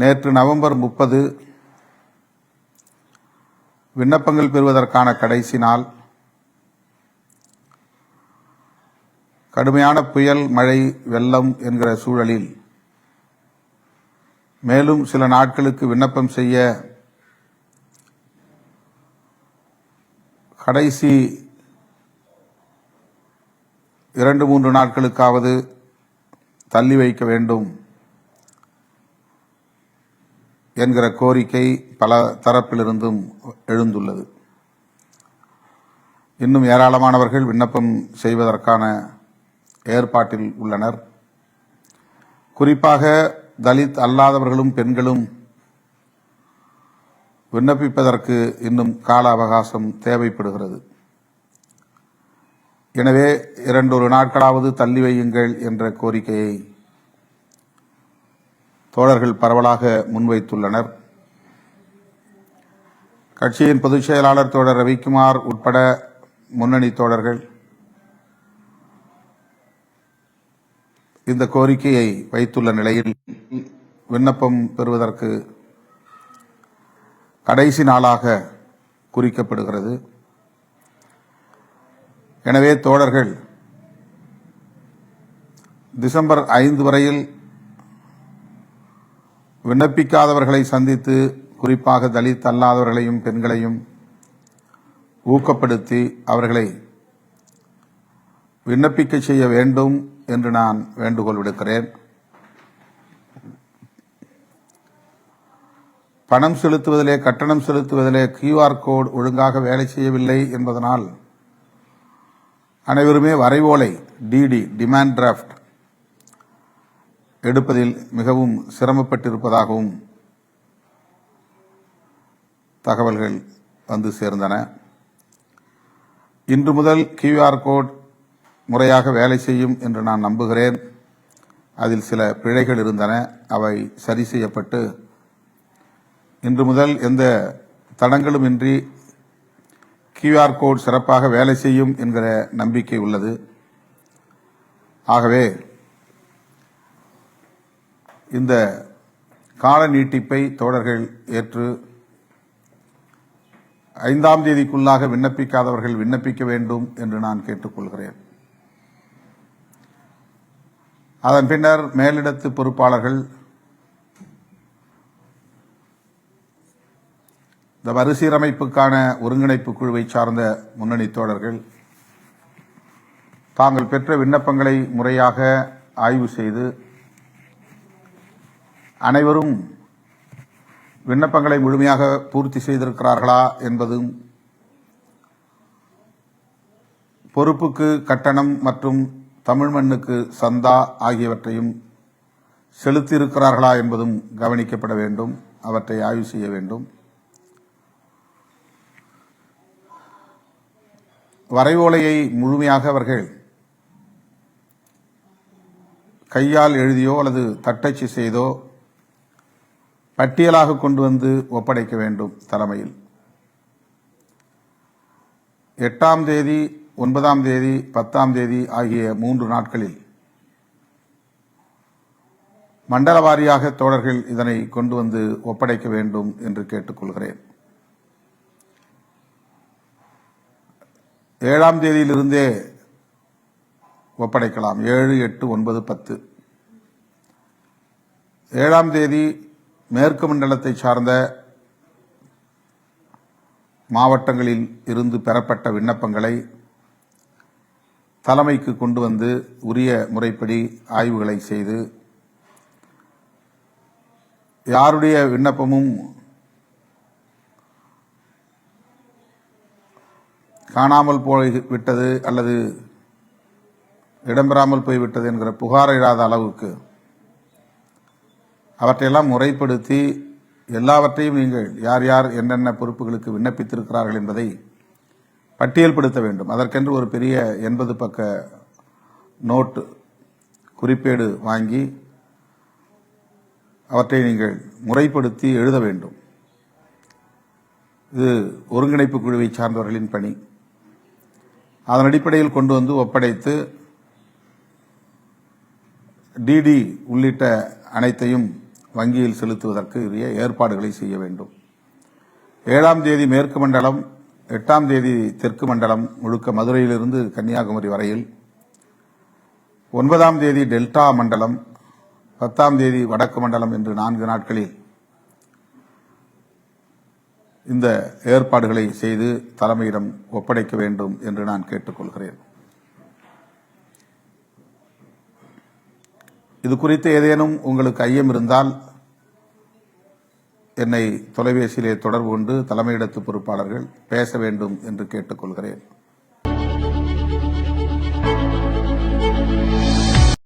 நேற்று நவம்பர் முப்பது விண்ணப்பங்கள் பெறுவதற்கான கடைசி நாள். கடுமையான புயல் மழை வெள்ளம் என்கிற சூழலில் மேலும் சில நாட்களுக்கு விண்ணப்பம் செய்ய கடைசி இரண்டு மூன்று நாட்களுக்காவது தள்ளி வைக்க வேண்டும். என்கிற கோரிக்கை பல தரப்பிலிருந்தும் எழுந்துள்ளது. இன்னும் ஏராளமானவர்கள் விண்ணப்பம் செய்வதற்கான ஏற்பாட்டில் உள்ளனர். குறிப்பாக தலித் அல்லாதவர்களும் பெண்களும் விண்ணப்பிப்பதற்கு இன்னும் கால அவகாசம் தேவைப்படுகிறது. எனவே இரண்டொரு நாட்களாவது தள்ளி வையுங்கள் என்ற கோரிக்கையை தோழர்கள் பரவலாக முன்வைத்துள்ளனர். கட்சியின் பொதுச் செயலாளர் தோழர் ரவிக்குமார் உட்பட முன்னணி தோழர்கள் இந்த கோரிக்கையை வைத்துள்ள நிலையில் விண்ணப்பம் பெறுவதற்கு கடைசி நாளாக குறிக்கப்படுகிறது. எனவே தோழர்கள் டிசம்பர் ஐந்து வரையில் விண்ணப்பிக்காதவர்களை சந்தித்து குறிப்பாக தலித் அல்லாதவர்களையும் பெண்களையும் ஊக்கப்படுத்தி அவர்களை விண்ணப்பிக்க செய்ய வேண்டும் என்று நான் வேண்டுகோள் விடுக்கிறேன். பணம் செலுத்துவதிலே கட்டணம் செலுத்துவதிலே கியூஆர் கோட் ஒழுங்காக வேலை செய்யவில்லை என்பதனால் அனைவருமே வரைவோலை டிடி டிமாண்ட் டிராஃப்ட் எடுப்பதில் மிகவும் சிரமப்பட்டிருப்பதாகவும் தகவல்கள் வந்து சேர்ந்தன. இன்று முதல் கியூஆர் கோட் முறையாக வேலை செய்யும் என்று நான் நம்புகிறேன். அதில் சில பிழைகள் இருந்தன. அவை சரி செய்யப்பட்டு இன்று முதல் எந்த தடங்களுமின்றி கியூஆர் கோட் சிறப்பாக வேலை செய்யும் என்கிற நம்பிக்கை உள்ளது. ஆகவே இந்த கால நீட்டிப்பை தோழர்கள் ஏற்று ஐந்தாம் தேதிக்குள்ளாக விண்ணப்பிக்காதவர்கள் விண்ணப்பிக்க வேண்டும் என்று நான் கேட்டுக்கொள்கிறேன். அதன் பின்னர் மேலிடத்து பொறுப்பாளர்கள் இந்த மறுசீரமைப்புக்கான ஒருங்கிணைப்பு குழுவை சார்ந்த முன்னணி தோழர்கள் தாங்கள் பெற்ற விண்ணப்பங்களை முறையாக ஆய்வு செய்து அனைவரும் விண்ணப்பங்களை முழுமையாக பூர்த்தி செய்திருக்கிறார்களா என்பதும் பொறுப்புக்கு கட்டணம் மற்றும் தமிழ் மண்ணுக்கு சந்தா ஆகியவற்றையும் செலுத்தியிருக்கிறார்களா என்பதும் கவனிக்கப்பட வேண்டும் அவற்றை ஆய்வு செய்ய வேண்டும். வரைவோலையை முழுமையாக அவர்கள் கையால் எழுதியோ அல்லது தட்டச்சு செய்தோ பட்டியலாக கொண்டு வந்து ஒப்படைக்க வேண்டும் தலைமையில். எட்டாம் தேதி ஒன்பதாம் தேதி பத்தாம் தேதி ஆகிய மூன்று நாட்களில் மண்டல வாரியாக தோழர்கள் இதனை கொண்டு வந்து ஒப்படைக்க வேண்டும் என்று கேட்டுக்கொள்கிறேன். ஏழாம் தேதியிலிருந்தே ஒப்படைக்கலாம். ஏழு எட்டு ஒன்பது பத்து. ஏழாம் தேதி மேற்கு மண்டலத்தை சார்ந்த மாவட்டங்களில் இருந்து பெறப்பட்ட விண்ணப்பங்களை தலைமைக்கு கொண்டு வந்து உரிய முறைப்படி ஆய்வுகளை செய்து யாருடைய விண்ணப்பமும் காணாமல் போய் விட்டது அல்லது இடம்பெறாமல் போய்விட்டது என்கிற புகார் இடாத அளவுக்கு அவற்றையெல்லாம் முறைப்படுத்தி எல்லாவற்றையும் நீங்கள் யார் யார் என்னென்ன பொறுப்புகளுக்கு விண்ணப்பித்திருக்கிறார்கள் என்பதை பட்டியல்படுத்த வேண்டும். அதற்கென்று ஒரு பெரிய எண்பது பக்க நோட்டு குறிப்பேடு வாங்கி அவற்றை நீங்கள் முறைப்படுத்தி எழுத வேண்டும். இது ஒருங்கிணைப்பு குழுவை சார்ந்தவர்களின் பணி. அதன் அடிப்படையில் கொண்டு வந்து ஒப்படைத்து டிடி உள்ளிட்ட அனைத்தையும் வங்கியில் செலுத்துவதற்கு உரிய ஏற்பாடுகளை செய்ய வேண்டும். ஏழாம் தேதி மேற்கு மண்டலம் எட்டாம் தேதி தெற்கு மண்டலம் முழுக்க மதுரையிலிருந்து கன்னியாகுமரி வரையில். ஒன்பதாம் தேதி டெல்டா மண்டலம் பத்தாம் தேதி வடக்கு மண்டலம் என்று நான்கு நாட்களில் இந்த ஏற்பாடுகளை செய்து தலைமையிடம் ஒப்படைக்க வேண்டும் என்று நான் கேட்டுக்கொள்கிறேன். இது குறித்து ஏதேனும் உங்களுக்கு ஐயம் இருந்தால் என்னை தொலைபேசியிலே தொடர்பு கொண்டு தலைமையிடத்து பொறுப்பாளர்கள் பேச வேண்டும் என்று கேட்டுக்கொள்கிறேன்.